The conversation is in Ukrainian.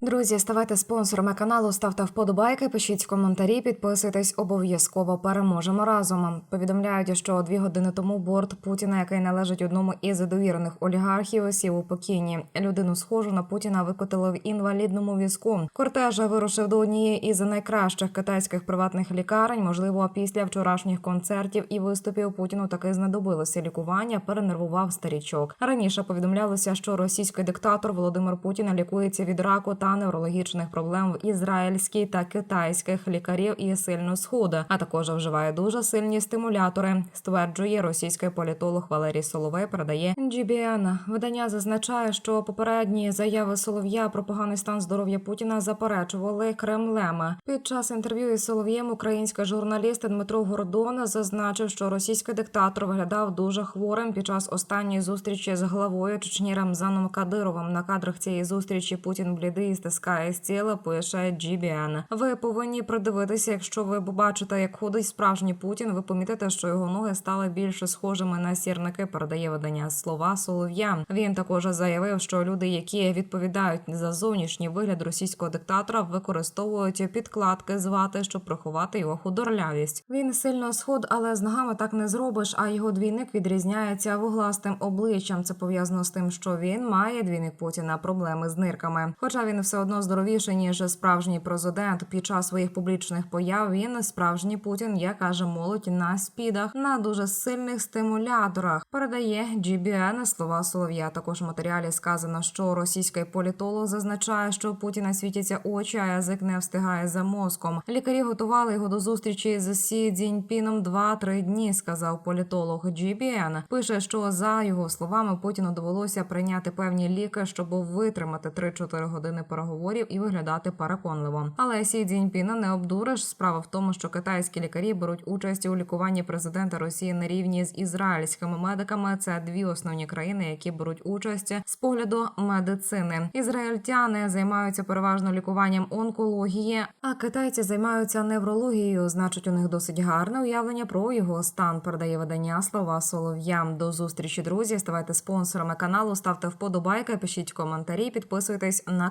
друзі, ставайте спонсорами каналу, ставте вподобайки, пишіть коментарі, підписуйтесь обов'язково. Переможемо разом. Повідомляють, що дві години тому борт Путіна, який належить одному із довірених олігархів, сів у покійні. Людину схожу на Путіна викотили в інвалідному візку. Кортеж вирушив до однієї із найкращих китайських приватних лікарень. Можливо, після вчорашніх концертів і виступів Путіну таки знадобилося лікування. Перенервував старічок. Раніше повідомлялося, що російський диктатор Володимир Путін лікується від раку та неврологічних проблем в ізраїльській та китайських лікарів і сильно сходу, а також вживає дуже сильні стимулятори. Стверджує російський політолог Валерій Соловей. Передає GBN. Видання зазначає, що попередні заяви Солов'я про поганий стан здоров'я Путіна заперечували Кремлем. Під час інтерв'ю із Солов'єм український журналіст Дмитро Гордон зазначив, що російський диктатор виглядав дуже хворим під час останньої зустрічі з главою Чечні Рамзаном Кадировим. На кадрах цієї зустрічі Путін блідий стискає з тіла. Пише GBN. Ви повинні придивитися, якщо ви побачите, як ходить справжній Путін. Ви помітите, що його ноги стали більше схожими на сірники. Передає видання слова Солов'я. Він також заявив, що люди, які відповідають за зовнішній вигляд російського диктатора, використовують підкладки з вати, щоб приховати його худорлявість. Він сильно сход, але з ногами так не зробиш. А його двійник відрізняється вугластим обличчям. Це пов'язано з тим, що він має двійник Путіна проблеми з нирками. Хоча він все одно здоровіший ніж справжній президент. Під час своїх публічних появ він справжній Путін, як каже молодь на спідах на дуже сильних стимуляторах. Передає GBN слова Солов'я. Також в матеріалі сказано, що російський політолог зазначає, що Путіна світяться очі, а язик не встигає за мозком. Лікарі готували його до зустрічі з Сі Цзіньпіном 2-3 дні. Сказав політолог GBN. Пише, що за його словами Путіну довелося прийняти певні ліки, щоб витримати 3-4 години переговорів і виглядати переконливо. Але Сі Цзіньпіна не обдуриш. Справа в тому, що китайські лікарі беруть участь у лікуванні президента Росії на рівні з ізраїльськими медиками. Це дві основні країни, які беруть участь з погляду медицини. Ізраїльтяни займаються переважно лікуванням онкології, а китайці займаються неврологією. Значить, у них досить гарне уявлення про його стан. Передає видання слова Солов'я. До зустрічі, друзі. Ставайте спонсорами каналу, ставте вподобайки, пишіть коментарі, підписуйтесь на